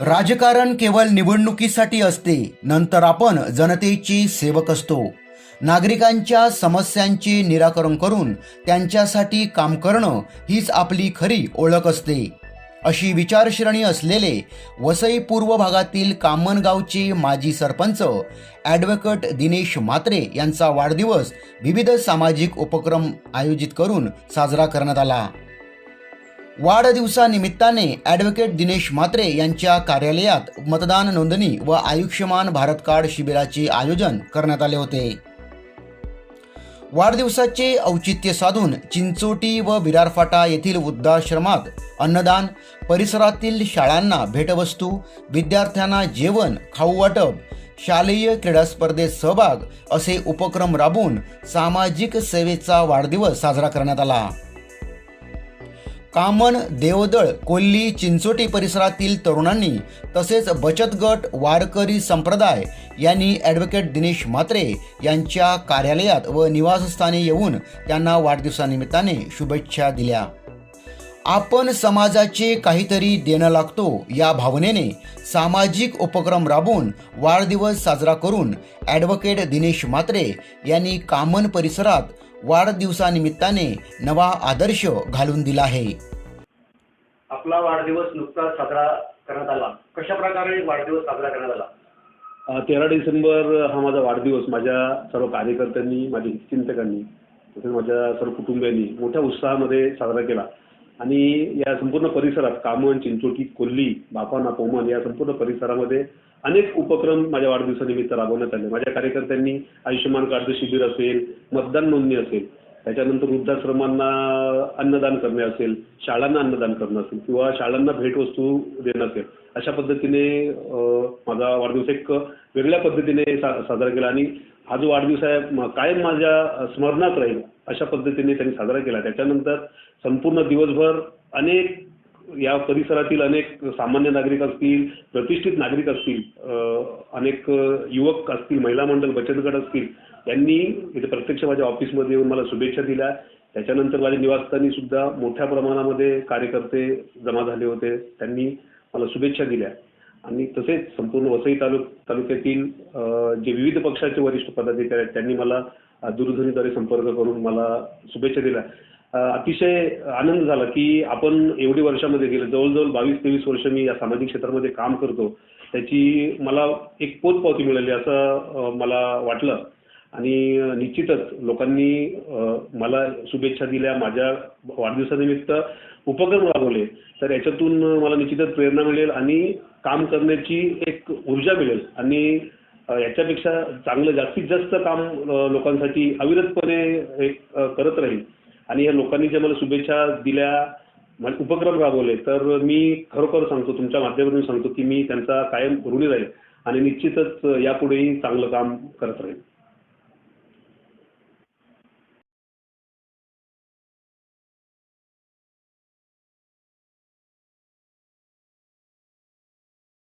राजकारण केवळ निवडणुकीसाठी असते नंतर आपण जनतेची सेवक असतो. नागरिकांच्या समस्यांचे निराकरण करून त्यांच्यासाठी काम करणं हीच आपली खरी ओळख असते. अशी विचारश्रेणी असलेले वसई पूर्व भागातील कामनगावचे माजी सरपंच ॲडव्होकेट दिनेश म्हात्रे यांचा वाढदिवस विविध सामाजिक उपक्रम आयोजित करून साजरा करण्यात आला. वाढदिवसानिमित्ताने ॲडव्होकेट दिनेश म्हात्रे यांच्या कार्यालयात मतदान नोंदणी व आयुष्यमान भारत कार्ड शिबिराचे आयोजन करण्यात आले होते. वाढदिवसाचे औचित्य साधून चिंचोटी व विरारफाटा येथील वृद्धाश्रमात अन्नदान परिसरातील शाळांना भेटवस्तू विद्यार्थ्यांना जेवण खाऊ वाटप शालेय क्रीडा स्पर्धेत सहभाग असे उपक्रम राबवून सामाजिक सेवेचा वाढदिवस साजरा करण्यात आला. कामन देवदळ कोल्ली चिंचोटी परिसरातील तरुणांनी तसेच बचत गट वारकरी संप्रदाय यांनी ॲडव्होकेट दिनेश म्हात्रे यांच्या कार्यालयात व निवासस्थानी येऊन त्यांना वाढदिवसानिमित्ताने शुभेच्छा दिल्या. आपण समाजाचे काहीतरी देणं लागतो या भावनेने सामाजिक उपक्रम राबवून वाढदिवस साजरा करून ॲडव्होकेट दिनेश म्हात्रे यांनी कामन परिसरात वाढदिवसानिमित्ताने नवा आदर्श घालून दिला आहे. आपला वाढदिवस नुकताच साजरा करण्यात आला. कशा प्रकारे वाढदिवस साजरा करण्यात आला? तेरा डिसेंबर हा माझा वाढदिवस. माझ्या सर्व कार्यकर्त्यांनी माझ्या हितचिंतकांनी तसेच माझ्या सर्व कुटुंबियांनी मोठ्या उत्साहामध्ये साजरा केला. आणि या संपूर्ण परिसरात कामन चिंचोटी कोल्ली बापाना पोमन या संपूर्ण परिसरामध्ये अनेक उपक्रम माझ्या वाढदिवसानिमित्त राबवण्यात आले. माझ्या कार्यकर्त्यांनी आयुष्यमान कार्ड शिबिर असेल मतदान नोंदणी असेल त्याच्यानंतर वृद्धाश्रमांना अन्नदान करणे असेल शाळांना अन्नदान करणं असेल किंवा शाळांना भेटवस्तू देणं असेल अशा पद्धतीने माझा वाढदिवस एक वेगळ्या पद्धतीने साजरा केला आणि हा जो वाढदिवस आहे कायम माझ्या स्मरणात राहील अशा पद्धतीने त्यांनी साजरा केला. त्याच्यानंतर संपूर्ण दिवसभर अनेक या परिसरातील अनेक सामान्य नागरिक असतील प्रतिष्ठित नागरिक असतील अनेक युवक असतील महिला मंडळ बचत गट असतील यांनी इथे प्रत्यक्ष माझ्या ऑफिसमध्ये येऊन मला शुभेच्छा दिल्या. त्याच्यानंतर माझ्या निवासस्थानी सुद्धा मोठ्या प्रमाणामध्ये कार्यकर्ते जमा झाले होते. त्यांनी मला शुभेच्छा दिल्या. आणि तसेच संपूर्ण वसई तालुक तालुक्यातील जे विविध पक्षाचे वरिष्ठ पदाधिकारी आहेत त्यांनी मला दूरध्वनीद्वारे संपर्क करून मला शुभेच्छा दिल्या. अतिशय आनंद झाला की आपण एवढी वर्षामध्ये गेले जवळजवळ बावीस तेवीस वर्ष मी या सामाजिक क्षेत्रामध्ये काम करतो त्याची मला एक पोचपावती मिळाली असं मला वाटलं. आणि निश्चितच लोकांनी मला शुभेच्छा दिल्या माझ्या वाढदिवसानिमित्त उपक्रम राबवले तर याच्यातून मला निश्चितच प्रेरणा मिळेल आणि काम करण्याची एक ऊर्जा मिळेल. आणि याच्यापेक्षा चांगलं जास्तीत जास्त काम लोकांसाठी अविरतपणे एक करत राहील. आणि या लोकांनी ज्या मला शुभेच्छा दिल्या उपक्रम राबवले तर मी खरोखर सांगतो तुमच्या माध्यमातून सांगतो की मी त्यांचा कायम ऋणी राहील आणि निश्चितच यापुढेही चांगलं काम करत राहील.